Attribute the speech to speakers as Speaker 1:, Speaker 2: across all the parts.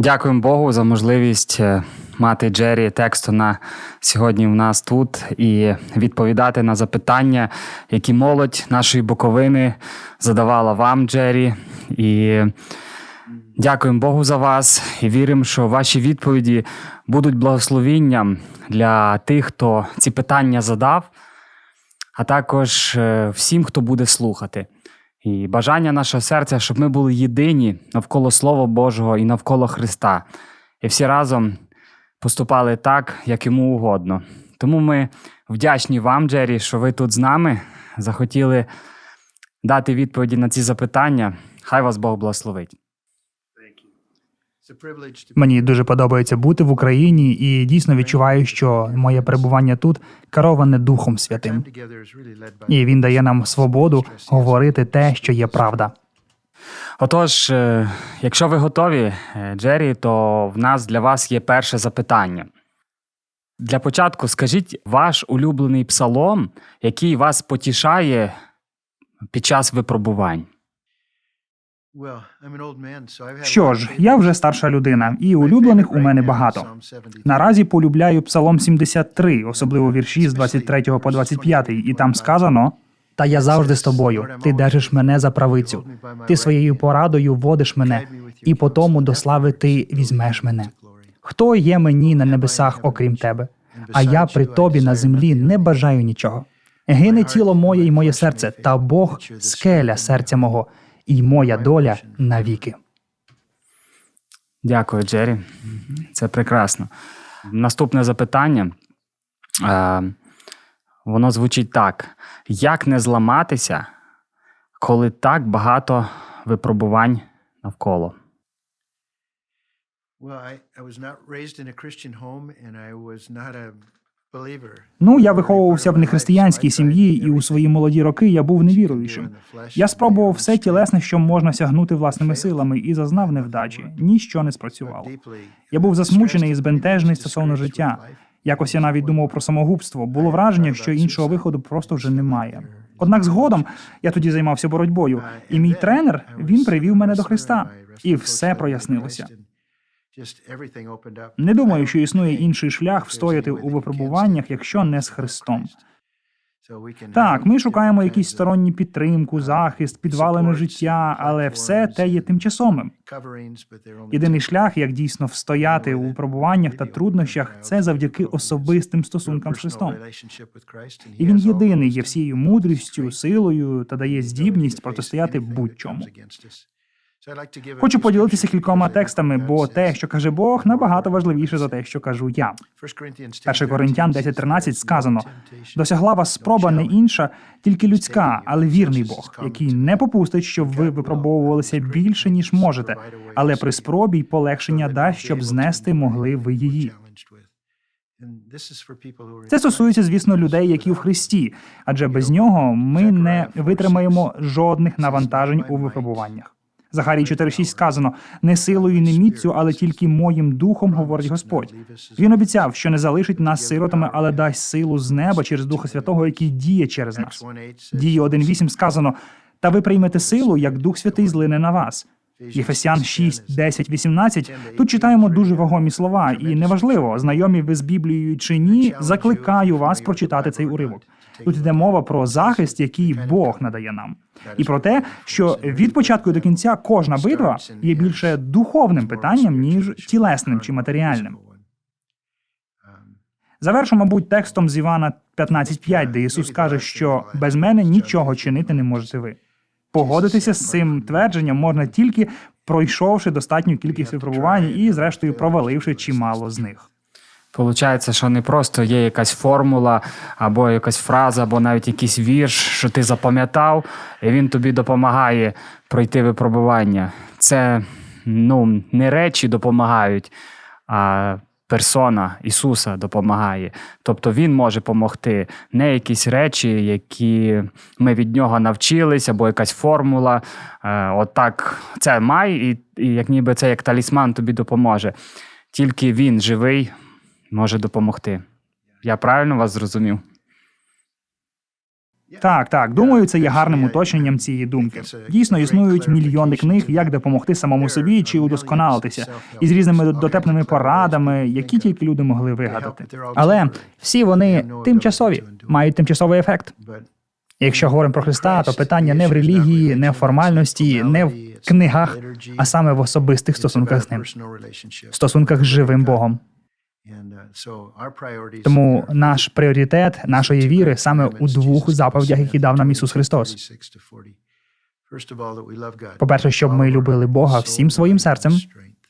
Speaker 1: Дякуємо Богу за можливість е, мати Джері Текстона сьогодні в нас тут і відповідати на запитання, які молодь нашої Буковини задавала вам, Джері. І дякуємо Богу за вас і віримо, що ваші відповіді будуть благословінням для тих, хто ці питання задав, а також е, всім, хто буде слухати. І бажання нашого серця, щоб ми були єдині навколо Слова Божого і навколо Христа, і всі разом поступали так, як йому угодно. Тому ми вдячні вам, Джері, що ви тут з нами захотіли дати відповіді на ці запитання. Хай вас Бог благословить.
Speaker 2: Мені дуже подобається бути в Україні і дійсно відчуваю, що моє перебування тут кероване Духом Святим. І він дає нам свободу говорити те, що є правда.
Speaker 1: Отож, е, якщо ви готові, е, Джері, то в нас для вас є перше запитання. Для початку скажіть ваш улюблений псалом, який вас потішає під час випробувань.
Speaker 2: Що ж, я вже старша людина, і улюблених у мене багато. Наразі полюбляю Псалом 73, особливо вірші з 23 по 25, і там сказано: Та я завжди з тобою. Ти держиш мене за правицю. Ти своєю порадою водиш мене, і по тому до слави ти візьмеш мене. Хто є мені на небесах, окрім тебе? А я при тобі на землі не бажаю нічого. Гине тіло моє і моє серце, та Бог скеля серця мого, і моя доля навіки.
Speaker 1: Дякую, Джері. Це прекрасно. Наступне запитання. Е, воно звучить так: як не зламатися, коли так багато випробувань навколо?
Speaker 2: Ну, я виховувався в нехристиянській сім'ї, і у свої молоді роки я був невіруючим. Я спробував все тілесне, що можна сягнути власними силами, і зазнав невдачі. Ніщо не спрацювало. Я був засмучений і збентежений стосовно життя. Якось я навіть думав про самогубство. Було враження, що іншого виходу просто вже немає. Однак згодом я тоді займався боротьбою, і мій тренер він привів мене до Христа, і все прояснилося. Не думаю, що існує інший шлях встояти у випробуваннях, якщо не з Христом. Так, ми шукаємо якісь сторонні підтримку, захист, підвалене життя, але все те є тимчасовим. Єдиний шлях, як дійсно встояти у випробуваннях та труднощах, це завдяки особистим стосункам з Христом. І він єдиний є всією мудрістю, силою та дає здібність протистояти будь-чому. Хочу поділитися кількома текстами, бо те, що каже Бог, набагато важливіше за те, що кажу я. 1 Коринтян 10.13 сказано: досягла вас спроба не інша, тільки людська, але вірний Бог, який не попустить, щоб ви випробовувалися більше ніж можете, але при спробі й полегшення дасть, щоб знести могли ви її. Це стосується, звісно, людей, які в Христі, адже без нього ми не витримаємо жодних навантажень у випробуваннях. Захарії 4.6 сказано: не силою, не міцю, але тільки моїм духом говорить Господь. Він обіцяв, що не залишить нас сиротами, але дасть силу з неба через Духа Святого, який діє через нас. Дії 1.8 сказано: та ви приймете силу, як Дух Святий злине на вас. Єфесян 6, 10, 18. Тут читаємо дуже вагомі слова, і неважливо, знайомі ви з Біблією чи ні, закликаю вас прочитати цей уривок. Тут йде мова про захист, який Бог надає нам, і про те, що від початку до кінця кожна битва є більше духовним питанням ніж тілесним чи матеріальним. Завершу, мабуть, текстом з Івана 15.5, де Ісус каже, що без мене нічого чинити не можете ви. Погодитися з цим твердженням можна тільки пройшовши достатню кількість випробувань і, зрештою, проваливши чимало з них.
Speaker 1: Получається, що не просто є якась формула, або якась фраза, або навіть якийсь вірш, що ти запам'ятав, і він тобі допомагає пройти випробування. Це ну, не речі допомагають, а персона Ісуса допомагає. Тобто Він може допомогти, не якісь речі, які ми від нього навчились, або якась формула. Е, Отак, це май, і, і як ніби це як талісман тобі допоможе. Тільки він живий може допомогти. Я правильно вас зрозумів?
Speaker 2: Так, так, думаю, це є гарним уточненням цієї думки. Дійсно, існують мільйони книг, як допомогти самому собі чи удосконалитися, із різними дотепними порадами, які тільки люди могли вигадати. Але всі вони тимчасові, мають тимчасовий ефект. Якщо говоримо про Христа, то питання не в релігії, не в формальності, не в книгах, а саме в особистих стосунках з ним, в стосунках з живим Богом. Тому наш пріоритет нашої віри саме у двох заповідях, які дав нам Ісус Христос. По-перше, щоб ми любили Бога всім своїм серцем,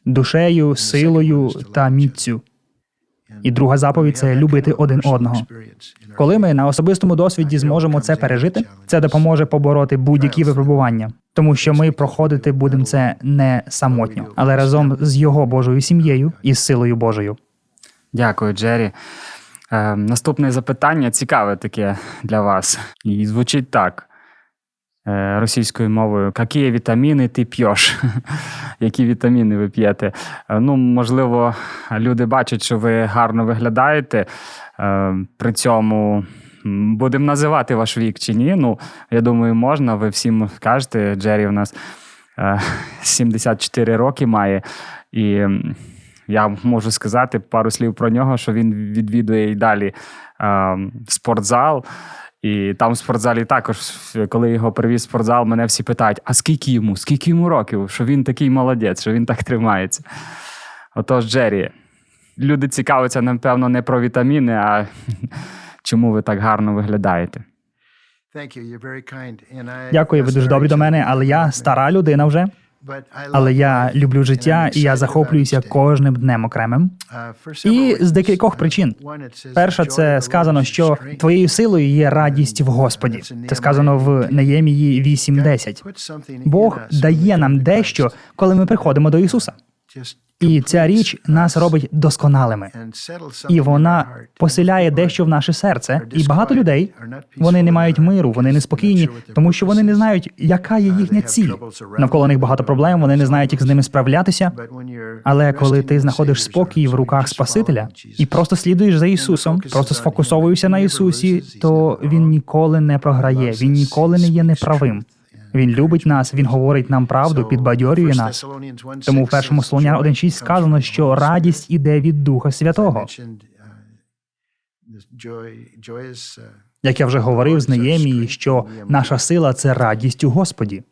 Speaker 2: душею, силою та міцю. І друга заповідь це любити один одного. Коли ми на особистому досвіді зможемо це пережити, це допоможе побороти будь-які випробування, тому що ми проходити будемо це не самотньо, але разом з його Божою сім'єю і з силою Божою.
Speaker 1: Дякую, Джері. Е, наступне запитання цікаве таке для вас. І звучить так. е, Російською мовою, які вітаміни ти п'єш? Які вітаміни ви п'єте? Е, Ну, можливо, люди бачать, що ви гарно виглядаєте. Е, При цьому будемо називати ваш вік чи ні. Ну, я думаю, можна. Ви всім кажете, Джері у нас е, 74 роки має. І я можу сказати пару слів про нього, що він відвідує і далі е, спортзал. І там в спортзалі також, коли його привіз в спортзал, мене всі питають: а скільки йому? Скільки йому років? Що він такий молодець, що він так тримається. Отож, Джері, люди цікавляться, напевно, не про вітаміни, а чому ви так гарно виглядаєте.
Speaker 2: Дякую, ви дуже добрі до мене, але я стара людина вже. Але я люблю життя і я захоплююся кожним днем окремим. І з декількох причин. Перша, це сказано, що твоєю силою є радість в Господі. Це сказано в Неємії 8.10. Бог дає нам дещо, коли ми приходимо до Ісуса. І ця річ нас робить досконалими. І вона поселяє дещо в наше серце. І багато людей вони не мають миру, вони неспокійні, тому що вони не знають, яка є їхня ціль. Навколо них багато проблем, вони не знають, як з ними справлятися. Але коли ти знаходиш спокій в руках Спасителя і просто слідуєш за Ісусом, просто сфокусовуєшся на Ісусі, то Він ніколи не програє, він ніколи не є неправим. Він любить нас, він говорить нам правду, підбадьорює нас. Тому в першому Солонян 1.6 сказано, що радість іде від Духа Святого. Як я вже говорив з Неємії, що наша сила це радість у Господі.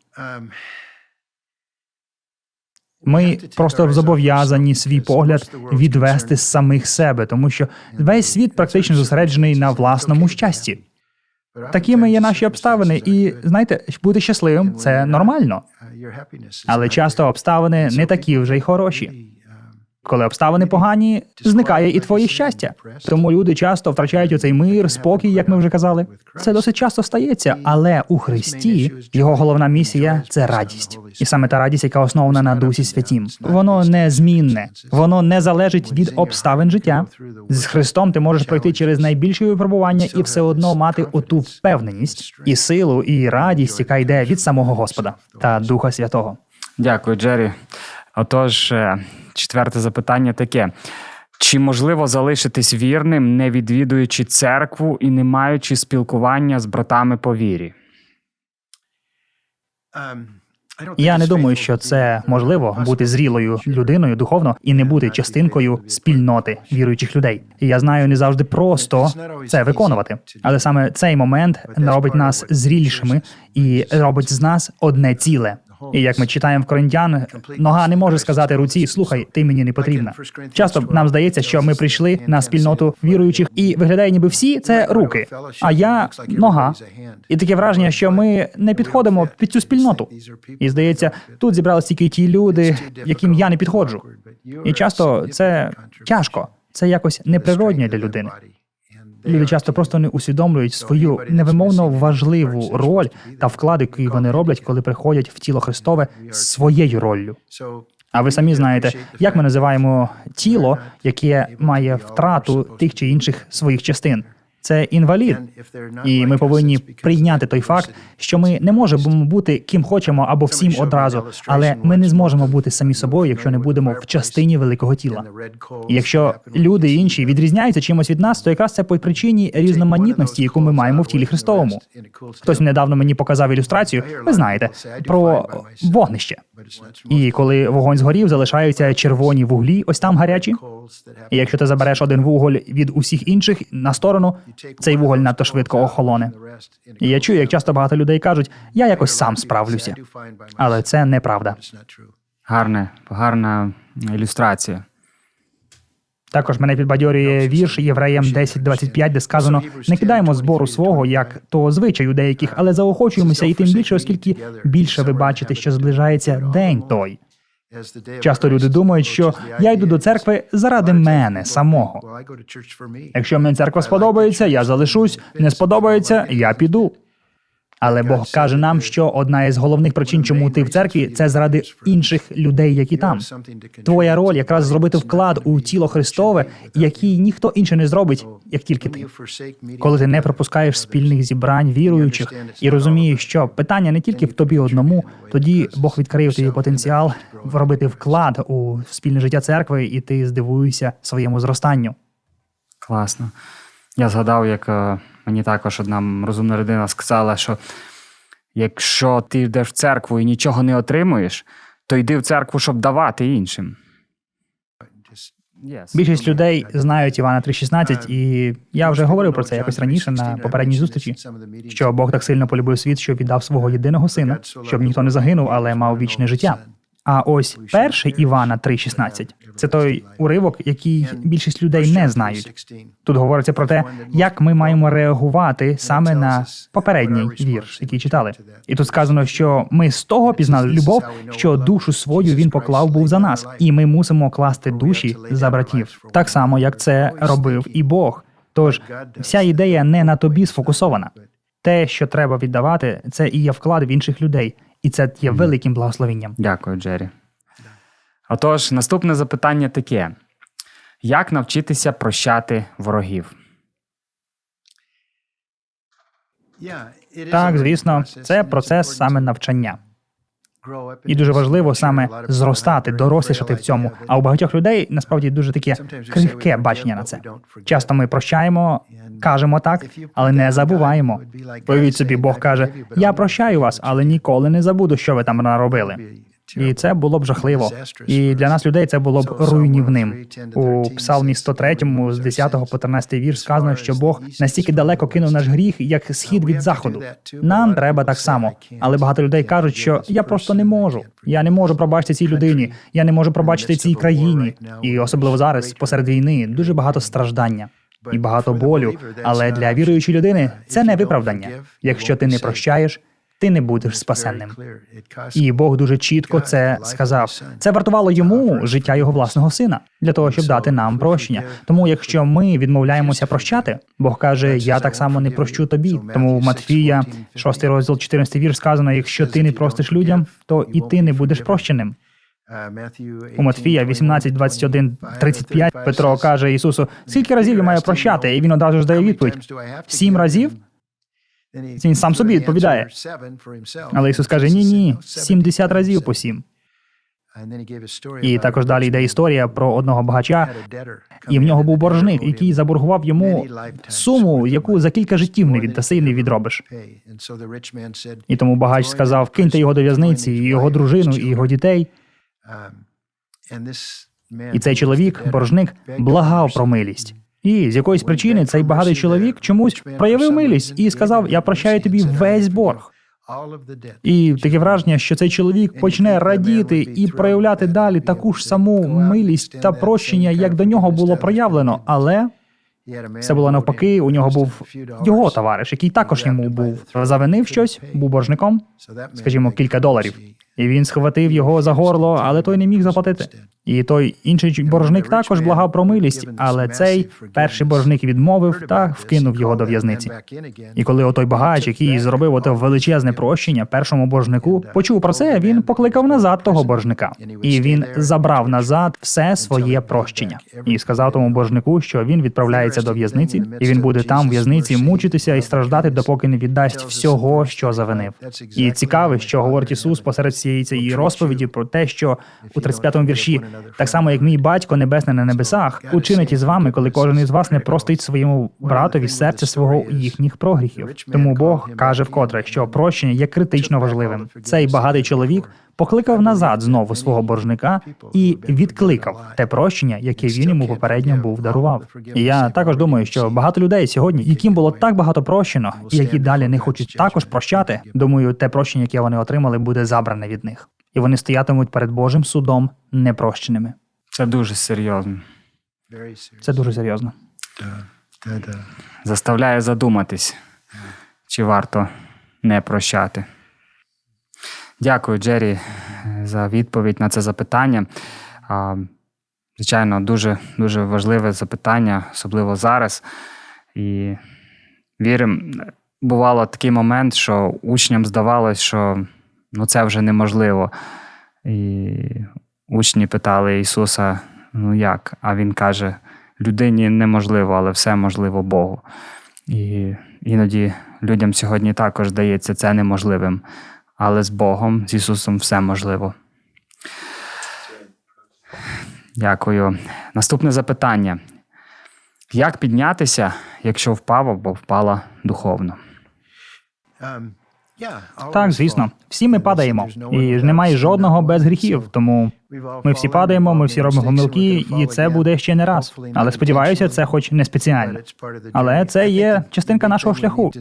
Speaker 2: Ми просто зобов'язані свій погляд відвести з самих себе, тому що весь світ практично зосереджений на власному щасті. Такими є наші обставини, і знаєте, бути щасливим це нормально. Але часто обставини не такі вже й хороші. Коли обставини погані, зникає і твоє щастя. Тому люди часто втрачають оцей мир, спокій, як ми вже казали. Це досить часто стається, але у Христі його головна місія це радість, і саме та радість, яка основана на Дусі Святім. Воно незмінне, воно не залежить від обставин життя. З Христом ти можеш пройти через найбільші випробування і все одно мати оту впевненість і силу, і радість, яка йде від самого Господа та Духа Святого.
Speaker 1: Дякую, Джері. Отож, е, четверте запитання таке: чи можливо залишитись вірним, не відвідуючи церкву і не маючи спілкування з братами по вірі?
Speaker 2: Я не думаю, що це можливо бути зрілою людиною духовно і не бути частинкою спільноти віруючих людей. І я знаю, не завжди просто це виконувати, але саме цей момент робить нас зрілішими і робить з нас одне ціле. І як ми читаємо в Коринтян, нога не може сказати руці: слухай, ти мені не потрібна. Часто нам здається, що ми прийшли на спільноту віруючих, і виглядає, ніби всі це руки. А я нога. І таке враження, що ми не підходимо під цю спільноту. І здається, тут зібралися тільки ті люди, яким я не підходжу. І часто це тяжко, це якось неприродньо для людини. Люди часто просто не усвідомлюють свою невимовно важливу роль та вклад, який вони роблять, коли приходять в тіло Христове своєю роллю. А ви самі знаєте, як ми називаємо тіло, яке має втрату тих чи інших своїх частин. Це інвалід. І ми повинні прийняти той факт, що ми не можемо бути ким хочемо або всім одразу, але ми не зможемо бути самі собою, якщо не будемо в частині великого тіла. І якщо люди інші відрізняються чимось від нас, то якраз це по причині різноманітності, яку ми маємо в тілі Христовому. Хтось недавно мені показав ілюстрацію. Ви знаєте про вогнище. І коли вогонь згорів, залишаються червоні вуглі, ось там гарячі. І якщо ти забереш один вуголь від усіх інших на сторону, цей вуголь надто швидко охолоне. І я чую, як часто багато людей кажуть, я якось сам справлюся. Але це неправда.
Speaker 1: Гарне, гарна ілюстрація.
Speaker 2: Також мене підбадьорює вірш Євреям 10.25, де сказано: не кидаємо збору свого, як то звичаю деяких, але заохочуємося і тим більше, оскільки більше ви бачите, що зближається день той. Часто люди думають, що я йду до церкви заради мене самого. Якщо мені церква сподобається, я залишусь. Не сподобається, я піду. Але Бог каже нам, що одна із головних причин, чому ти в церкві, це заради інших людей, які там. Твоя роль якраз зробити вклад у тіло Христове, який ніхто інший не зробить, як тільки ти. Коли ти не пропускаєш спільних зібрань віруючих і розумієш, що питання не тільки в тобі одному, тоді Бог відкриє тобі потенціал робити вклад у спільне життя церкви, і ти здивуєшся своєму зростанню.
Speaker 1: Класно. Я згадав, як е, мені також одна розумна людина сказала, що якщо ти йдеш в церкву і нічого не отримуєш, то йди в церкву, щоб давати іншим.
Speaker 2: Більшість людей знають Івана 3.16, і я вже говорив про це якось раніше на попередній зустрічі. Що Бог так сильно полюбив світ, що віддав свого єдиного сина, щоб ніхто не загинув, але мав вічне життя. А ось перший Івана 3.16 – це той уривок, який більшість людей не знають. Тут говориться про те, як ми маємо реагувати саме на попередній вірш, який читали. І тут сказано, що ми з того пізнали любов, що душу свою він поклав був за нас, і ми мусимо класти душі за братів, так само як це робив і Бог. Тож вся ідея не на тобі сфокусована. Те, що треба віддавати, це і є вклад в інших людей, і це є великим благословенням.
Speaker 1: Дякую, Джері. Отож, наступне запитання таке: як навчитися прощати ворогів?
Speaker 2: Так, звісно, це процес саме навчання. І дуже важливо саме зростати, дорослішати в цьому. А у багатьох людей насправді дуже таке крихке бачення на це. Часто ми прощаємо, кажемо так, але не забуваємо. Повіть собі, Бог каже: Я прощаю вас, але ніколи не забуду, що ви там наробили. І це було б жахливо. І для нас людей це було б руйнівним. У Псалмі 103, з 10 по 13 вірш сказано, що Бог настільки далеко кинув наш гріх, як схід від заходу. Нам треба так само. Але багато людей кажуть, що я просто не можу. Я не можу пробачити цій людині, я не можу пробачити цій країні. І особливо зараз, посеред війни, дуже багато страждання. І багато болю, але для віруючої людини це не виправдання. Якщо ти не прощаєш, ти не будеш спасенним. І Бог дуже чітко це сказав. Це вартувало йому життя його власного сина для того, щоб дати нам прощення. Тому, якщо ми відмовляємося прощати, Бог каже: Я так само не прощу тобі. Тому в Матфія, 6 розділ, 14 вірш сказано: якщо ти не простиш людям, то і ти не будеш прощеним. У Матфія 18, 21, 35 Петро каже Ісусу: скільки разів я маю прощати? І він одразу ж дає відповідь: сім разів.
Speaker 3: Він сам собі відповідає.
Speaker 2: Але Ісус каже: ні, ні, 70 разів по сім. І також далі йде історія про одного багача, і в нього був боржник, який заборгував йому суму, яку за кілька життів не віддаси і не відробиш. І тому багач сказав: киньте його до в'язниці, і його дружину, і його дітей. І цей чоловік, боржник, благав про милість. І з якоїсь причини цей багатий чоловік чомусь проявив милість і сказав: Я прощаю тобі весь борг. І таке враження, що цей чоловік почне радіти і проявляти далі таку ж саму милість та прощення, як до нього було проявлено. Але все було навпаки. У нього був його товариш, який також йому був завинив щось, був боржником, скажімо, кілька доларів. І він схватив його за горло, але той не міг заплатити. І той інший боржник також благав про милість, але цей перший боржник відмовив та вкинув його до в'язниці. І коли отой багач, який зробив ото величезне прощення першому боржнику, почув про це, він покликав назад того боржника, і він забрав назад все своє прощення і сказав тому боржнику, що він відправляється до в'язниці, і він буде там в в'язниці мучитися і страждати, допоки не віддасть всього, що завинив. І цікаве, що говорить Ісус посеред цієї цієї розповіді про те, що у 35-му вірші, так само як мій батько небесний на небесах, учинить із вами, коли кожен із вас не простить своєму братові серця свого їхніх прогріхів. Тому Бог каже вкотре, що прощення є критично важливим. Цей багатий чоловік покликав назад знову свого боржника і відкликав те прощення, яке він йому попередньо був дарував. І я також думаю, що багато людей сьогодні, яким було так багато прощено, і які далі не хочуть також прощати. Думаю, те прощення, яке вони отримали, буде забране від них, і вони стоятимуть перед Божим судом непрощеними.
Speaker 1: Це дуже серйозно.
Speaker 2: Це дуже серйозно.
Speaker 1: Заставляє задуматись, чи варто не прощати. Дякую, Джері, за відповідь на це запитання. Звичайно, дуже, дуже важливе запитання, особливо зараз. І віримо, бувало такий момент, що учням здавалось, що ну, це вже неможливо. І учні питали Ісуса: ну як? А Він каже: людині неможливо, але все можливо Богу. І іноді людям сьогодні також здається це неможливим. Але з Богом, з Ісусом, все можливо. Дякую. Наступне запитання: як піднятися, якщо впав або впала духовно?
Speaker 2: Так, звісно, всі ми падаємо, і немає жодного без гріхів. Тому ми всі падаємо, ми всі робимо помилки, і це буде ще не раз. Але сподіваюся, це хоч не спеціально. Але це є частинка нашого шляху.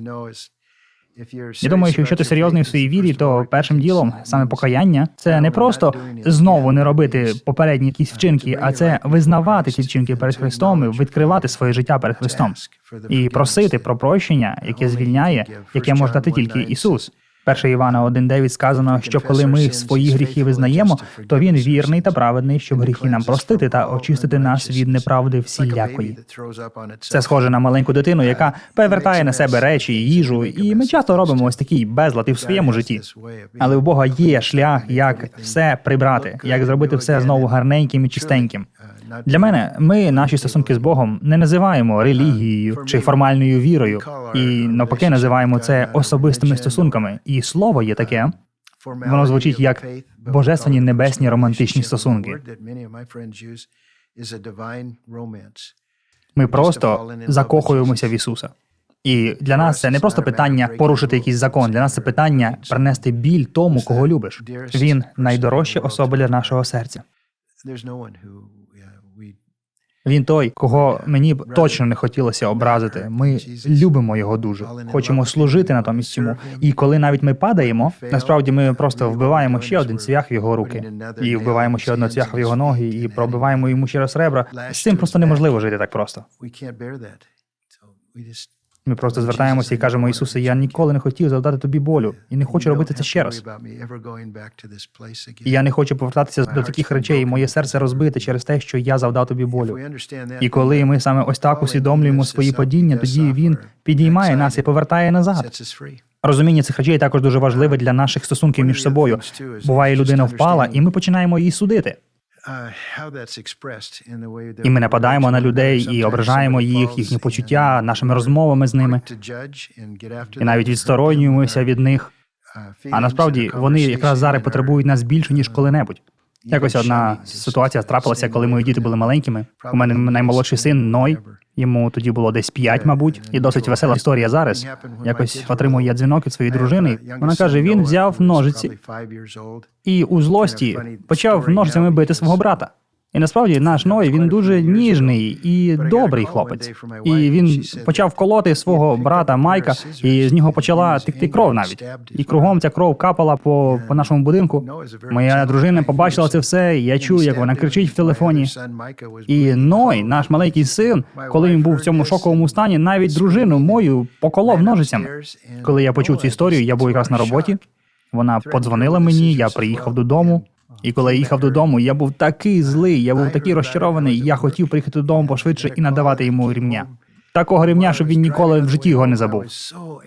Speaker 2: Я думаю, що якщо ти серйозний в своїй вірі, то першим ділом саме покаяння це не просто знову не робити попередні якісь вчинки, а це визнавати ці вчинки перед Христом і відкривати своє життя перед Христом і просити про прощення, яке звільняє, яке може дати тільки Ісус. 1 Івана 1.9 сказано, що коли ми свої гріхи визнаємо, то він вірний та праведний, щоб гріхи нам простити та очистити нас від неправди всілякої. Це схоже на маленьку дитину, яка перевертає на себе речі, їжу, і ми часто робимо ось такий безлад і в своєму житті. Але у Бога є шлях, як все прибрати, як зробити все знову гарненьким і чистеньким. Для мене ми наші стосунки з Богом не називаємо релігією чи формальною вірою, і навпаки називаємо це особистими стосунками. І слово є таке. Воно звучить як божественні небесні романтичні стосунки. Ми просто закохуємося в Ісуса. І для нас це не просто питання порушити якийсь закон. Для нас це питання принести біль тому, кого любиш. Він найдорожча особа для нашого серця. Він той, кого мені б точно не хотілося образити. Ми любимо його дуже, хочемо служити натомість йому. І коли навіть ми падаємо, насправді ми просто вбиваємо ще один цвях в його руки, і вбиваємо ще одну цвях в його ноги, і пробиваємо йому ще раз ребра. З цим просто неможливо жити так просто. Ми просто звертаємося і кажемо, Ісусе, я ніколи не хотів завдати тобі болю і не хочу робити це ще раз. І я не хочу повертатися до таких речей. Моє серце розбите через те, що я завдав тобі болю. І коли ми саме ось так усвідомлюємо свої падіння, тоді він підіймає нас і повертає назад. Розуміння цих речей також дуже важливе для наших стосунків між собою. Буває, людина впала, і ми починаємо її судити. І ми нападаємо на людей і ображаємо їх, їхні почуття, нашими розмовами з ними. і навіть відсторонюємося від них. А насправді вони якраз зараз потребують нас більше ніж коли-небудь. Якось одна ситуація трапилася, коли мої діти були маленькими. У мене наймолодший син Ной. Йому тоді було десь п'ять, мабуть, і досить весела історія зараз. Якось отримую я дзвінок від своєї дружини. Вона каже: він взяв ножиці і у злості почав ножицями бити свого брата. І насправді наш Ной він дуже ніжний і добрий хлопець. І він почав колоти свого брата Майка, і з нього почала текти кров навіть. І кругом ця кров капала по, по нашому будинку. Моя дружина побачила це все. і Я чую, як вона кричить в телефоні. І Ной, наш маленький син, коли він був в цьому шоковому стані, навіть дружину мою поколов ножицями. Коли я почув цю історію, я був якраз на роботі. Вона подзвонила мені, я приїхав додому. І коли я їхав додому, я був такий злий, я був такий розчарований. Я хотів приїхати додому пошвидше і надавати йому рівня. Такого рівня, щоб він ніколи в житті його не забув.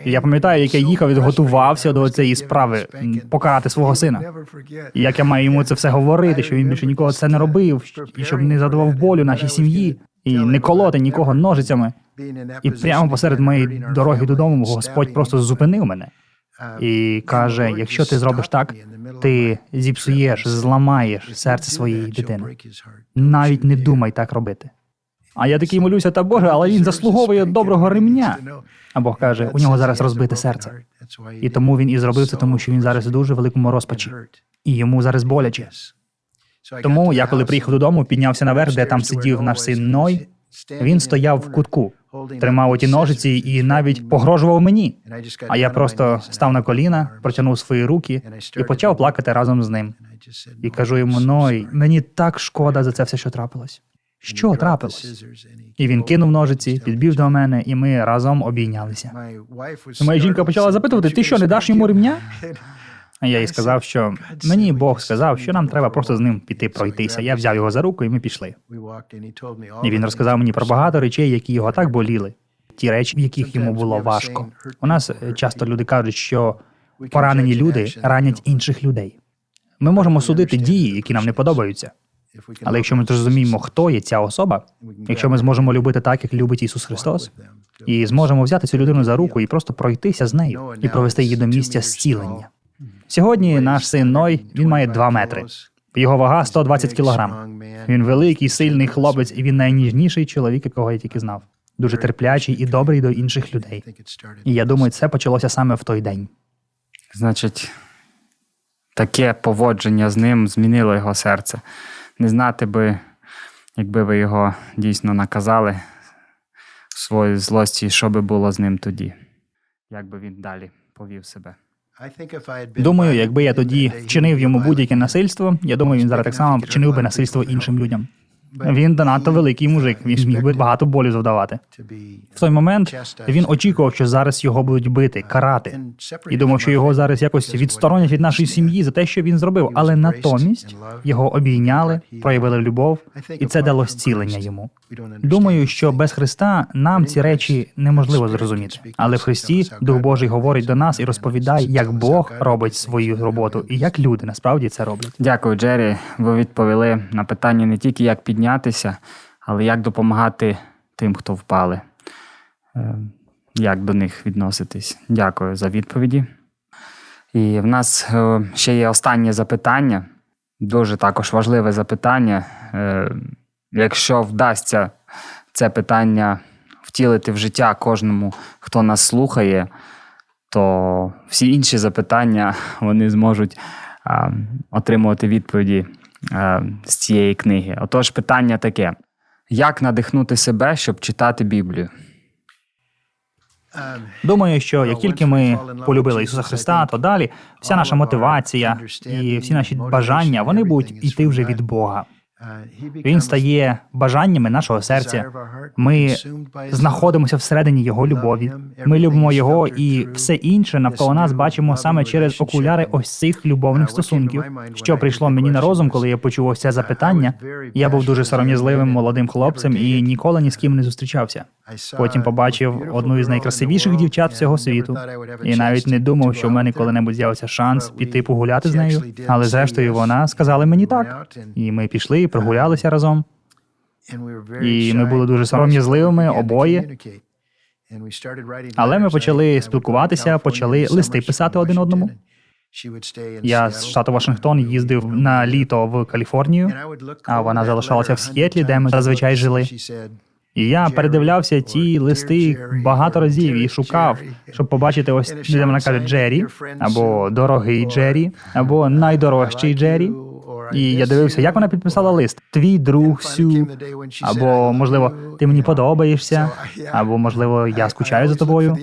Speaker 2: Я пам'ятаю, як я їхав і готувався до цієї справи покарати свого сина. Як я маю йому це все говорити, що він більше ніколи це не робив, і щоб не задавав болю нашій сім'ї, і не колоти нікого ножицями. І прямо посеред моєї дороги додому Господь просто зупинив мене і каже: якщо ти зробиш так, ти зіпсуєш, зламаєш серце своєї дитини. Навіть не думай так робити. А я такий молюся, та Боже, але він заслуговує доброго ремня. А Бог каже, у нього зараз розбите серце. І тому він і зробив це, тому що він зараз у дуже великому розпачі, і йому зараз боляче. Тому я, коли приїхав додому, піднявся наверх, де там сидів наш син Ной. Він стояв в кутку, тримав оті ножиці і навіть погрожував мені. А я просто став на коліна, протягнув свої руки і почав плакати разом з ним. І кажу йому: Ной, мені так шкода за це все, що трапилось. Що трапилось? І він кинув ножиці, підбіг до мене, і ми разом обійнялися. Моя жінка почала запитувати: ти що, не даш йому ремня? Я їй сказав, що мені Бог сказав, що нам треба просто з ним піти пройтися. Я взяв його за руку, і ми пішли. І він розказав мені про багато речей, які його так боліли, ті речі, в яких йому було важко. У нас е, часто люди кажуть, що поранені люди ранять інших людей. Ми можемо судити дії, які нам не подобаються. Але якщо ми зрозуміємо, хто є ця особа, якщо ми зможемо любити так, як любить Ісус Христос, і зможемо взяти цю людину за руку і просто пройтися з нею і провести її до місця зцілення. Сьогодні наш син Ной він має 2 метри. Його вага 120 кілограм. Він великий, сильний хлопець, і він найніжніший чоловік, якого я тільки знав. Дуже терплячий і добрий до інших людей. І я думаю, це почалося саме в той день.
Speaker 1: Значить, таке поводження з ним змінило його серце. Не знати би, якби ви його дійсно наказали в своїй злості, що би було з ним тоді, як би він далі повів себе.
Speaker 2: Думаю, якби я тоді вчинив йому будь-яке насильство, я думаю, він зараз так само вчинив би насильство іншим людям. Він надто великий мужик, він міг би багато болю завдавати. В той момент він очікував, що зараз його будуть бити, карати, і думав, що його зараз якось відсторонять від нашої сім'ї за те, що він зробив. Але натомість його обійняли, проявили любов, і це дало зцілення йому. Думаю, що без Христа нам ці речі неможливо зрозуміти. Але в Христі Дух Божий говорить до нас і розповідає, як Бог робить свою роботу, і як люди насправді це роблять.
Speaker 1: Дякую, Джері. Ви відповіли на питання не тільки як піднятися, але як допомагати тим, хто впали. Е, Як до них відноситись? Дякую за відповіді. І в нас е, ще є останнє запитання. Дуже також важливе запитання. Е, Якщо вдасться це питання втілити в життя кожному, хто нас слухає, то всі інші запитання вони зможуть отримувати відповіді з цієї книги. Отож, питання таке: як надихнути себе, щоб читати Біблію?
Speaker 2: Думаю, що як тільки ми полюбили Ісуса Христа, то далі вся наша мотивація і всі наші бажання вони будуть іти вже від Бога. Він стає бажаннями нашого серця. Ми знаходимося всередині Його любові. Ми любимо його, і все інше навколо нас бачимо саме через окуляри ось цих любовних стосунків. Що прийшло мені на розум, коли я почув ось це запитання. Я був дуже сором'язливим молодим хлопцем і ніколи ні з ким не зустрічався. Потім побачив одну із найкрасивіших дівчат всього світу, і навіть не думав, що в мене коли-небудь з'явиться шанс піти погуляти з нею. Але зрештою вона сказала мені так, і ми пішли, і прогулялися разом.
Speaker 3: І ми були дуже сором'язливими обоє.
Speaker 2: Але ми почали спілкуватися, почали листи писати один одному. Я з штату Вашингтон їздив на літо в Каліфорнію, а вона залишалася в Сіетлі, де ми зазвичай жили. І я передивлявся ті листи багато разів і шукав, щоб побачити ось де вона каже Джері, або дорогий Джері, або найдорожчий Джері. І я дивився, як вона підписала лист: Твій друг Сю, або можливо, ти мені подобаєшся, або можливо, я скучаю за тобою.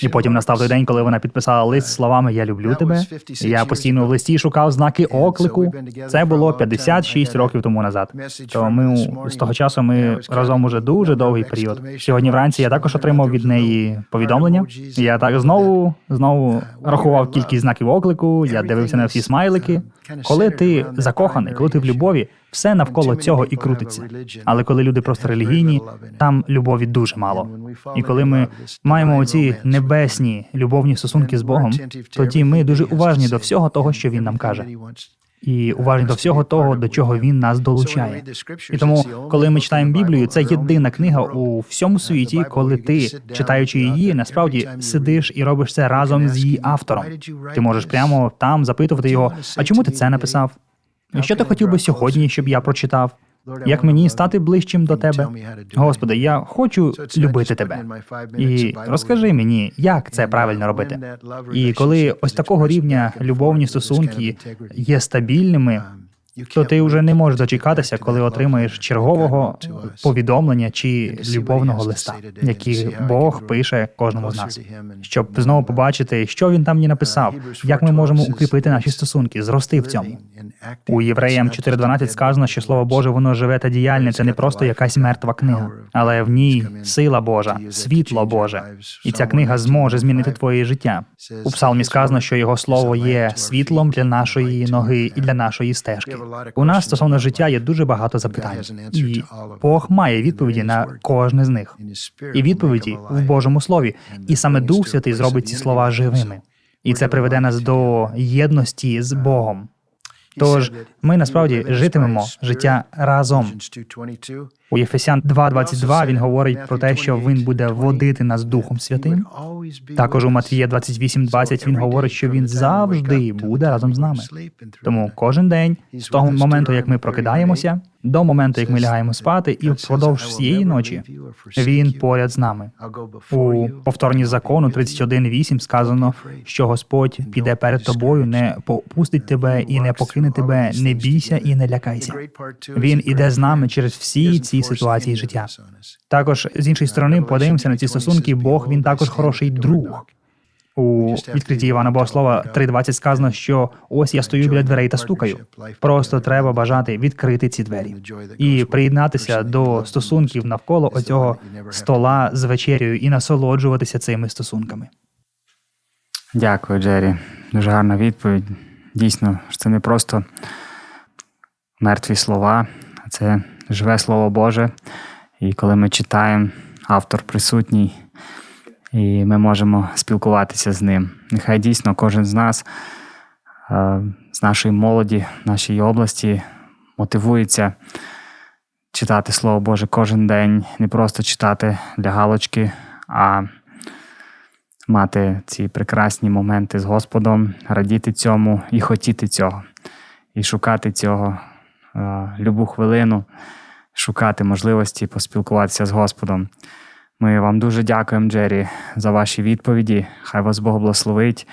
Speaker 2: І потім настав той день, коли вона підписала лист словами Я люблю тебе. Я постійно в листі шукав знаки оклику. Це було 56 років тому назад. То ми з того часу ми разом уже дуже довгий період. Сьогодні вранці я також отримав від неї повідомлення. Я так знову знову рахував кількість знаків оклику. Я дивився на всі смайлики.
Speaker 3: Коли ти закоханий, коли ти в любові, все навколо цього і крутиться. Але коли люди просто релігійні, там любові дуже мало. І коли ми маємо оці небесні любовні стосунки з Богом, тоді ми дуже уважні до всього того, що він нам каже, і уважні до всього того, до чого він нас долучає. І тому, коли ми читаємо Біблію, це єдина книга у всьому світі, коли ти, читаючи її, насправді сидиш і робиш це разом з її автором. Ти можеш прямо там запитувати його: а чому ти це написав? Що ти хотів би сьогодні, щоб я прочитав? Як мені стати ближчим до тебе? Господи, я хочу любити тебе. І розкажи мені, як це правильно робити. І коли ось такого рівня любовні стосунки є стабільними, то ти вже не можеш дочекатися, коли отримаєш чергового повідомлення чи любовного листа, який Бог пише кожному з нас, щоб знову побачити, що він там мені написав, як ми можемо укріпити наші стосунки, зрости в цьому. У Євреям 4.12 сказано, що слово Боже воно живе та діяльне. Це не просто якась мертва книга, але в ній сила Божа, світло Боже, і ця книга зможе змінити твоє життя. У псалмі сказано, що його слово є світлом для нашої ноги і для нашої стежки. У нас стосовно життя є дуже багато запитань, і Бог має відповіді на кожне з них. І відповіді в Божому слові. І саме Дух Святий зробить ці слова живими. І це приведе нас до єдності з Богом. Тож ми насправді житимемо життя разом. У Єфесян 2.22 він говорить про те, що він буде водити нас Духом Святим. Також у Матвія 28.20 він говорить, що він завжди буде разом з нами. Тому кожен день, з того моменту, як ми прокидаємося, до моменту, як ми лягаємо спати, і впродовж всієї ночі він поряд з нами. У повторні закону 31.8 сказано, що Господь піде перед тобою, не попустить тебе і не покине тебе, не бійся і не лякайся. Він іде з нами через всі ці ситуації життя. Також з іншої сторони, подивимося на ці стосунки. Бог він також хороший друг. У відкритті Івана Богослова 3.20 сказано, що ось я стою біля дверей та стукаю. Просто треба бажати відкрити ці двері і приєднатися до стосунків навколо оцього стола з вечерею і насолоджуватися цими стосунками.
Speaker 1: Дякую, Джері. Дуже гарна відповідь. Дійсно, що це не просто мертві слова, а це живе Слово Боже. І коли ми читаємо, автор присутній, і ми можемо спілкуватися з ним. Нехай дійсно кожен з нас, е, з нашої молоді, нашої області, мотивується читати Слово Боже кожен день, не просто читати для галочки, а мати ці прекрасні моменти з Господом, радіти цьому і хотіти цього, і шукати цього любу хвилину, шукати можливості поспілкуватися з Господом. Ми вам дуже дякуємо, Джері, за ваші відповіді. Хай вас Бог благословить.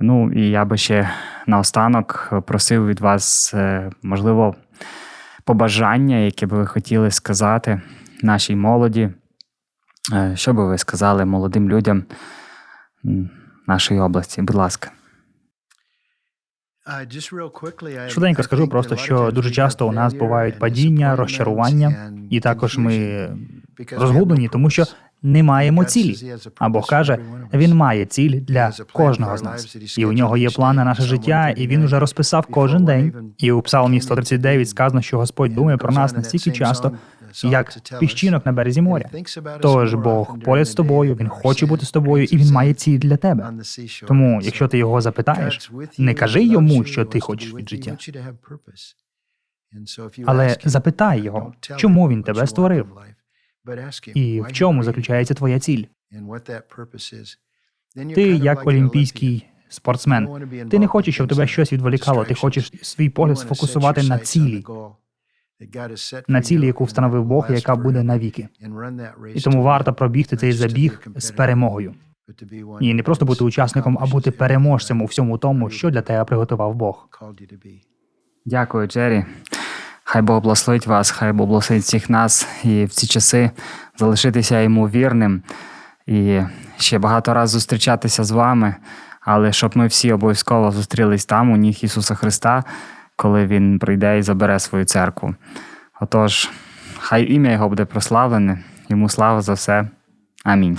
Speaker 1: Ну і я би ще наостанок просив від вас, е, можливо, побажання, яке би ви хотіли сказати нашій молоді. Е, Що би ви сказали молодим людям нашої області? Будь ласка.
Speaker 3: Швиденько скажу просто, що дуже часто у нас бувають падіння, розчарування, і також ми розгублені, тому що не маємо цілі. А Бог каже, він має ціль для кожного з нас, і у нього є план на наше життя, і він уже розписав кожен день. І у Псалмі 139 сказано, що Господь думає про нас настільки часто, як піщинок на березі моря. Тож Бог поряд з тобою, він хоче бути з тобою, і він має ціль для тебе. Тому, якщо ти його запитаєш, не кажи йому, що ти хочеш від життя. Але запитай його, чому він тебе створив, і в чому заключається твоя ціль. Ти як олімпійський спортсмен. Ти не хочеш, щоб тебе щось відволікало. Ти хочеш свій погляд сфокусувати на цілі, на цілі, яку встановив Бог, яка буде навіки. І тому варто пробігти цей забіг з перемогою. І не просто бути учасником, а бути переможцем у всьому тому, що для тебе приготував Бог.
Speaker 1: Дякую, Джері. Хай Бог благословить вас, хай Бог благословить всіх нас і в ці часи залишитися йому вірним і ще багато разів зустрічатися з вами, але щоб ми всі обов'язково зустрілись там, у ніг Ісуса Христа, коли Він прийде і забере свою церкву. Отож, хай ім'я Його буде прославлене, йому слава за все. Амінь.